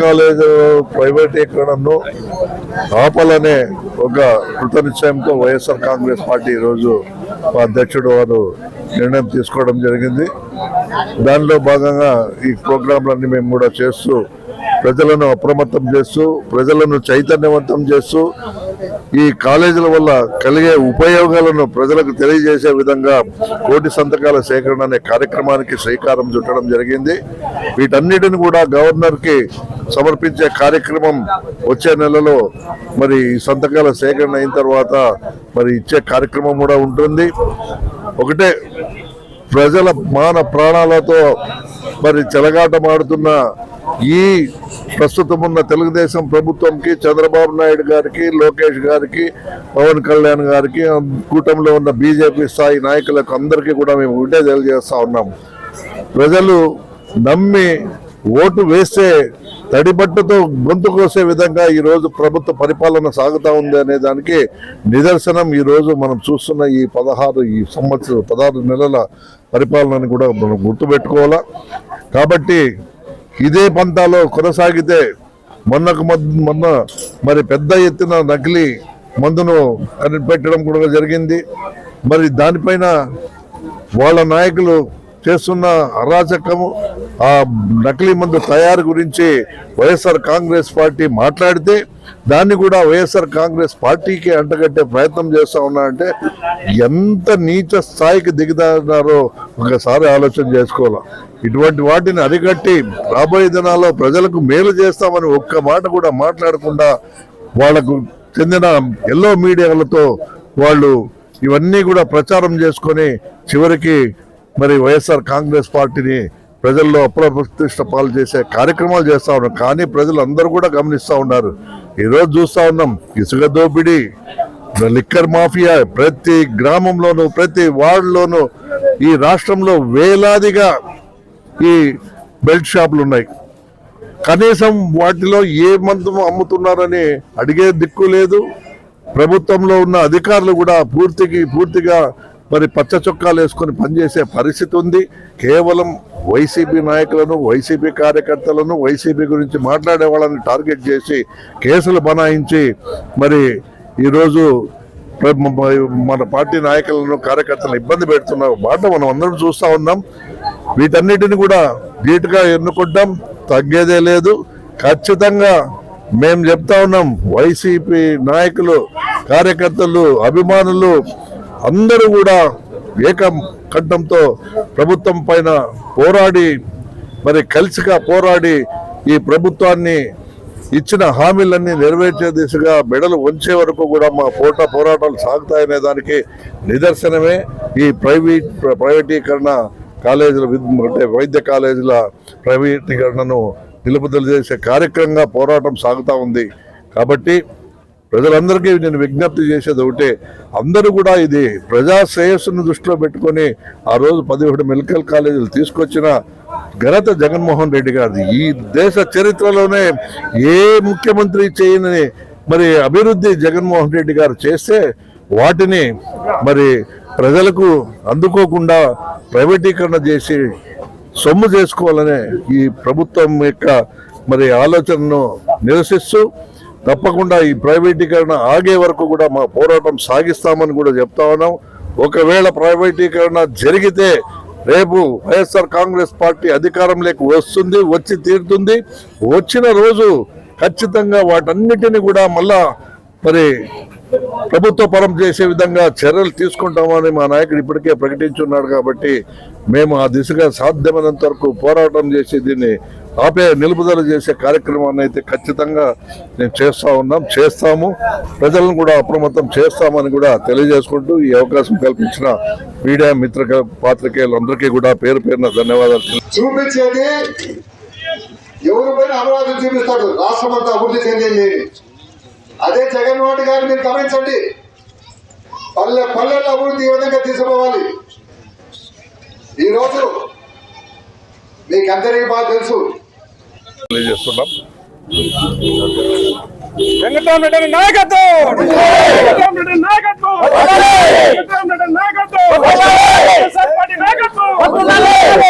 College ప్రైవేటీకరణను ఆపాలనే ఒక కృత నిశ్చయంతో వైఎస్ఆర్ కాంగ్రెస్ పార్టీ ఈరోజు మా అధ్యక్షుడు వారు నిర్ణయం తీసుకోవడం జరిగింది. దానిలో భాగంగా ఈ ప్రోగ్రాంలన్నీ మేము కూడా చేస్తూ ప్రజలను అప్రమత్తం చేస్తూ ప్రజలను చైతన్యవంతం చేస్తూ ఈ కాలేజీల వల్ల కలిగే ఉపయోగాలను ప్రజలకు తెలియజేసే విధంగా కోటి సంతకాల సేకరణ అనే కార్యక్రమానికి శ్రీకారం చుట్టడం జరిగింది. వీటన్నిటిని కూడా గవర్నర్కి సమర్పించే కార్యక్రమం వచ్చే నెలలో మరి సంతకాల సేకరణ అయిన తర్వాత మరి ఇచ్చే కార్యక్రమం కూడా ఉంటుంది. ఒకటే ప్రజల మాన ప్రాణాలతో మరి చెలగాటమాడుతున్న ఈ ప్రస్తుతం ఉన్న తెలుగుదేశం ప్రభుత్వంకి చంద్రబాబు నాయుడు గారికి లోకేష్ గారికి పవన్ కళ్యాణ్ గారికి కూటమిలో ఉన్న బీజేపీ స్థాయి నాయకులకు అందరికీ కూడా మేము ఉంటే తెలియజేస్తా ఉన్నాం. ప్రజలు నమ్మి ఓటు వేస్తే తడిబట్టతో గొంతు కోసే విధంగా ఈరోజు ప్రభుత్వ పరిపాలన సాగుతూ ఉంది అనే దానికి నిదర్శనం ఈ రోజు మనం చూస్తున్న ఈ పదహారు ఈ సంవత్సరం పదహారు నెలల పరిపాలనని కూడా మనం గుర్తుపెట్టుకోవాలా? కాబట్టి ఇదే పంతాలో కొనసాగితే మొన్నకు మొన్న మరి పెద్ద ఎత్తున నకిలీ మందును కనిపెట్టడం కూడా జరిగింది. మరి దానిపైన వాళ్ళ నాయకులు చేస్తున్న అరాచకము ఆ నకిలీ మందు తయారు గురించి వైఎస్ఆర్ కాంగ్రెస్ పార్టీ మాట్లాడితే దాన్ని కూడా వైఎస్ఆర్ కాంగ్రెస్ పార్టీకి అంటగట్టే ప్రయత్నం చేస్తా ఉన్నారంటే ఎంత నీచ స్థాయికి దిగుతున్నారో ఒకసారి ఆలోచన చేసుకోవాలి. ఇటువంటి వాటిని అరికట్టి రాబోయే దినాల్లో ప్రజలకు మేలు చేస్తామని ఒక్క మాట కూడా మాట్లాడకుండా వాళ్ళకు చెందిన ఎల్లో మీడియాలతో వాళ్ళు ఇవన్నీ కూడా ప్రచారం చేసుకొని చివరికి మరి వైఎస్ఆర్ కాంగ్రెస్ పార్టీని ప్రజల్లో అప్రతిష్ట పాలు చేసే కార్యక్రమాలు చేస్తా ఉన్నారు కానీ ప్రజలు అందరూ కూడా గమనిస్తూ ఉన్నారు. ఈరోజు చూస్తా ఉన్నాం ఇసుక దోపిడీ లిక్కర్ మాఫియా ప్రతి గ్రామంలోనూ ప్రతి వార్డులోనూ ఈ రాష్ట్రంలో వేలాదిగా ఈ బెల్ట్ షాపులు ఉన్నాయి. కనీసం వాటిలో ఏ మందు అమ్ముతున్నారని అడిగే దిక్కు లేదు. ప్రభుత్వంలో ఉన్న అధికారులు కూడా పూర్తికి పూర్తిగా మరి పచ్చ చొక్కాలు వేసుకొని పనిచేసే పరిస్థితి ఉంది. కేవలం వైసీపీ నాయకులను వైసీపీ కార్యకర్తలను వైసీపీ గురించి మాట్లాడే వాళ్ళని టార్గెట్ చేసి కేసులు బనాయించి మరి ఈరోజు మన పార్టీ నాయకులను కార్యకర్తలను ఇబ్బంది పెడుతున్న మాట మనం అందరం చూస్తా ఉన్నాం. వీటన్నిటిని కూడా ధీటుగా ఎన్నుకుంటాం. తగ్గేదే లేదు. ఖచ్చితంగా మేము చెప్తా ఉన్నాం. వైసీపీ నాయకులు కార్యకర్తలు అభిమానులు అందరూ కూడా ఏక కంఠంతో ప్రభుత్వం పైన పోరాడి మరి కలిసిగా పోరాడి ఈ ప్రభుత్వాన్ని ఇచ్చిన హామీలన్నీ నెరవేర్చే దిశగా మెడలు ఉంచే వరకు కూడా మా పోట పోరాటాలు సాగుతాయనే దానికి నిదర్శనమే ఈ ప్రైవేట్ ప్రైవేటీకరణ కాలేజీల అంటే వైద్య కాలేజీల ప్రైవేటీకరణను నిలుపుదల చేసే కార్యక్రమంగా పోరాటం సాగుతూ ఉంది. కాబట్టి ప్రజలందరికీ నేను విజ్ఞప్తి చేసేది ఒకటే అందరూ కూడా ఇది ప్రజా శ్రేయస్సును దృష్టిలో పెట్టుకొని ఆ రోజు పదిహేడు మెడికల్ కాలేజీలు తీసుకొచ్చిన ఘనత జగన్మోహన్ రెడ్డి గారిది. ఈ దేశ చరిత్రలోనే ఏ ముఖ్యమంత్రి చేయని మరి అభివృద్ధి జగన్మోహన్ రెడ్డి గారు చేస్తే వాటిని మరి ప్రజలకు అందుకోకుండా ప్రైవేటీకరణ చేసి సొమ్ము చేసుకోవాలనే ఈ ప్రభుత్వం యొక్క మరి ఆలోచనను నిరసిస్తూ తప్పకుండా ఈ ప్రైవేటీకరణ ఆగే వరకు కూడా మా పోరాటం సాగిస్తామని కూడా చెప్తా ఉన్నాం. ఒకవేళ ప్రైవేటీకరణ జరిగితే రేపు వైఎస్ఆర్ కాంగ్రెస్ పార్టీ అధికారంలోకి వస్తుంది వచ్చి తీరుతుంది. వచ్చిన రోజు ఖచ్చితంగా వాటన్నిటిని కూడా మళ్ళా మరి ప్రభుత్వ పరం చేసే విధంగా చర్యలు తీసుకుంటామని మా నాయకుడు ఇప్పటికే ప్రకటించున్నాడు కాబట్టి మేము ఆ దిశగా సాధ్యమైనంత వరకు పోరాటం చేసి దీన్ని ఆపే నిలుపుదల చేసే కార్యక్రమాన్ని అయితే ఖచ్చితంగా మేము చేస్తూ ఉన్నాం చేస్తాము. ప్రజలను కూడా అప్రమత్తం చేస్తామని కూడా తెలియజేసుకుంటూ ఈ అవకాశం కల్పించిన మీడియా మిత్ర పాత్రికేయులందరికీ కూడా పేరు పేరున ధన్యవాదాలు చూపించేది ఎవరి పైన అమరావతి చూపిస్తాడు. రాష్ట్రం అంతా అభివృద్ధి చెందింది అదే జగన్మోహన్ రెడ్డి గారిని మీరు గమనించండి. పల్లె పల్లెల్లో అభివృద్ధి ఏ విధంగా తీసుకుపోవాలి. ఈరోజు మీకందరికీ బాగా తెలుసు. తెలియజేస్తున్నాం. వెంకటరామరెడ్డి నాయకత్వం!